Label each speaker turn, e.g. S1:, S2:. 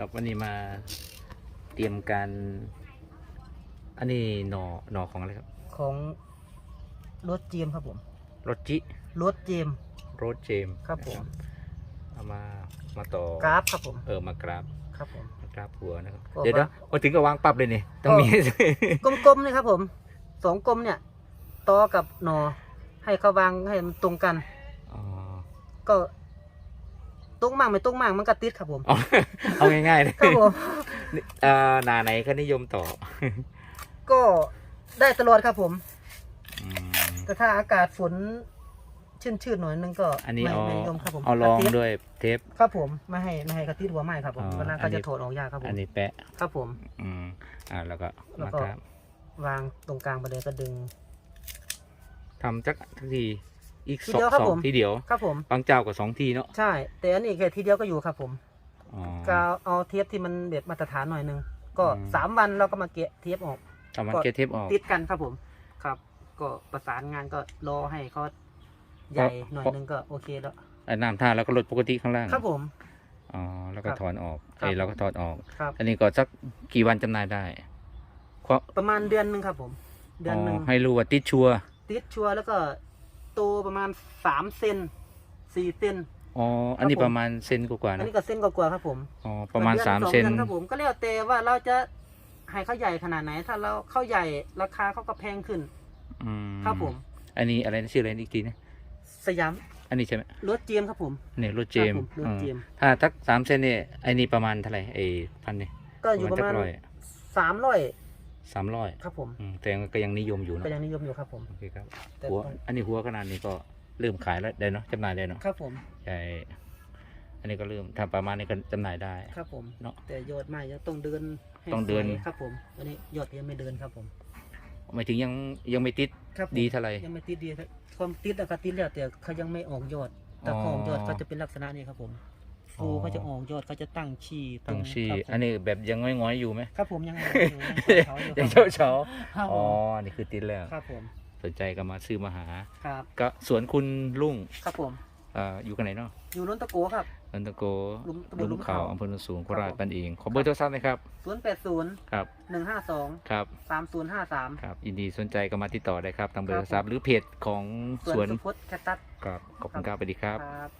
S1: กับวันนี้มาเตรียมการ อันนี้หนอหนอของอะไรครับ
S2: ของรถเจมส์ครับผม
S1: รถจิ
S2: รถเจมส์
S1: รถเจมส์
S2: ครับผม
S1: นะเอามามาต่อก
S2: ราฟครับผม
S1: เออมากราบ
S2: ครับผม
S1: มากราบหัวนะครับ
S2: ก็
S1: เดี๋ยว
S2: ว่า
S1: นะพอถึงก็วางปั๊บเลยนี่ต้องมี
S2: กลมๆนี่ครับผมสองกลมเนี่ยต่อกับหนอให้เขาวางให้มันตรงกัน
S1: อ๋อ
S2: ก็ ตรงมากไม่ตรงมากมันก็ติดครับผม
S1: เอาเอาง่ายๆเลย
S2: ครับผม
S1: นี่เอ่อหนาไหนก็นิยมต่อ
S2: ก็ได้ตลอดครับผม
S1: อืม
S2: แต่ถ้าอากาศฝนชื้นๆหน่อยนึงก็
S1: อันนี้
S2: ไม่
S1: เอา
S2: ไม่นิยมครับผม
S1: เอาลอง
S2: ติ
S1: ด้วยเทป
S2: ครับผมไม่ให้ไม่ให้เขาติดหัวไม้ครับผม
S1: อ๋อ
S2: เวลา
S1: อั
S2: เขา
S1: นนี้
S2: จะถอดออกยากครับผ
S1: อัน
S2: ม
S1: นี้แปะ
S2: ครับผม
S1: อืมอ่าแล้วก็
S2: แล้ว
S1: มา
S2: ก็
S1: กราบ
S2: วางตรงกลางไปเลยก็ดึง
S1: ทำจักทักที อีก
S2: ที
S1: สอง
S2: เดียวครับ
S1: สอ
S2: ผ
S1: ง
S2: ม
S1: ทีเดียว
S2: ครับผม
S1: บางเจ้าก็สองทีเนาะ
S2: ใช่ แต่อันนี้แค่ทีเดียวก็อยู่ครับผม
S1: อ๋อ
S2: ก็เอาเทปที่มันแบบมาตรฐานหน่อยนึงก็
S1: อืม
S2: สามวันเราก็มาเกะเทปออก
S1: ทำมัน
S2: ก็
S1: เกตเทปออก
S2: ติดกันครับผม ครับ ก็ประสานงานก็รอให้เขาใหญ่หน่อยนึงก็โอเคแล้ว
S1: ไอ้น้ำท่าแล้วก็ลดปกติข้างล่าง
S2: ครับผม
S1: อ๋อแล้วก็
S2: ครับ
S1: ถอนออก
S2: ครับ
S1: ไอ้เราก็ถอดออก
S2: ครับ
S1: อันนี้ก็สักกี่วันจำหน่ายได้เพราะ
S2: ประมาณเดือนหนึ่งครับผม เดือนหนึ่ง
S1: อ๋อให้รู้ว่าติดชัวร์
S2: ติดชัวร์แล้วก็ โตประมาณสามเซนสี่เซน
S1: อ๋อ อันนี้
S2: ครับผม
S1: ประมาณเซนกว่าๆ
S2: อัน
S1: นะ
S2: นี้ก็เส้นกว่าๆครับผม
S1: อ๋อ ประมาณ
S2: ดือน
S1: สาม
S2: อง
S1: เซน
S2: ดือครับผมก็แล้วแต่ว่าเราจะให้เขาใหญ่ขนาดไหน ถ้าเราเข้าใหญ่ราคาเขาก็แพงขึ้น
S1: อืม
S2: ครับผม
S1: อันนี้อะไรนะชื่ออะไรนะอีกทีนะ
S2: สยาม
S1: อันนี้ใช่ไหม
S2: รถเจียมครับผม
S1: เนี่ยรถเจม
S2: ครับผมรถเจม
S1: อืมถ้าทักสามเซนเนี่ยไอ้นี่ประมาณเท่าไหร่ไอ้พันนี่
S2: ก็อยู่ประมาณ
S1: ร้อย
S2: สามร้อย
S1: สามร้อย
S2: ครับผม
S1: อืมแต่ก็ยังนิยมอยู่
S2: ก็
S1: เนาะ
S2: ยังนิยมอยู่ครับผม
S1: โอเคครับ
S2: แต่
S1: หัวอันนี้หัวขนาดนี้ก็เริ่มขายแล้วได้เนาะจำหน่ายได้เนาะ
S2: ครับผม
S1: ใช่อันนี้ก็เริ่มถ้าประมาณนี้ก็จำหน่ายได้
S2: ครับผม
S1: เนาะ
S2: แต่ยอดไม้ยังต้องเดินให้
S1: ต้องเดิน
S2: สวยครับผมอันนี้ยอดยังไม่เดินครับผม
S1: หมายถึงยังยังไม่ติด
S2: ครับผม
S1: ดีเท่าไหร่
S2: ยังไม่ติดดีครับความติดอะก็ติดแล้วแต่เขายังไม่ออกยอดแต่พอออกยอดเขาจะเป็นลักษณะนี้ครับผม ฟูเขาจะออกยอดเขาจะตั้งชีตร
S1: ตั้งชื่อ
S2: ครับผม
S1: อันนี้แบบยังง่อยๆอยู่ไหม
S2: ครับผมยังอยู่ยัง
S1: ยัง
S2: เช้า
S1: เช้า
S2: อยู่
S1: เช้า
S2: ครับ
S1: ๆ
S2: ผ
S1: อ๋อ
S2: ม
S1: นี่คือติดแล้ว
S2: ครับผม
S1: สนใจก็มาซื้อมาหา
S2: ครับ
S1: ก็สวนคุณลุง
S2: ครับผม
S1: เอ่ออยู่กันไหนเนาะ
S2: อยู่นนทโกครับ
S1: นันตะโก
S2: ลุมตำบล
S1: ลุ
S2: ลุ
S1: ม
S2: ม
S1: เขา
S2: เขา
S1: อำเภอโนนสูงโค
S2: ครับ
S1: ราช
S2: ผม
S1: บ้านเองขอเบอร์โทรศัพท์หนะครับ
S2: ศูนย์แปดศูนย์
S1: ครับ
S2: หนึ่งห้าสอง
S1: ครับ
S2: สามศูนย์ห้าสาม
S1: ครับยินดีสนใจก็มาติดต่อได้ครับทางเบอร์
S2: ครั
S1: โท
S2: บ
S1: รศัพท์หรือเพจของ
S2: ส่
S1: ส
S2: ว
S1: วนน
S2: สุพจน์แคตตัส
S1: ครับขอบคุณครับสวัสดีครับ
S2: ครับ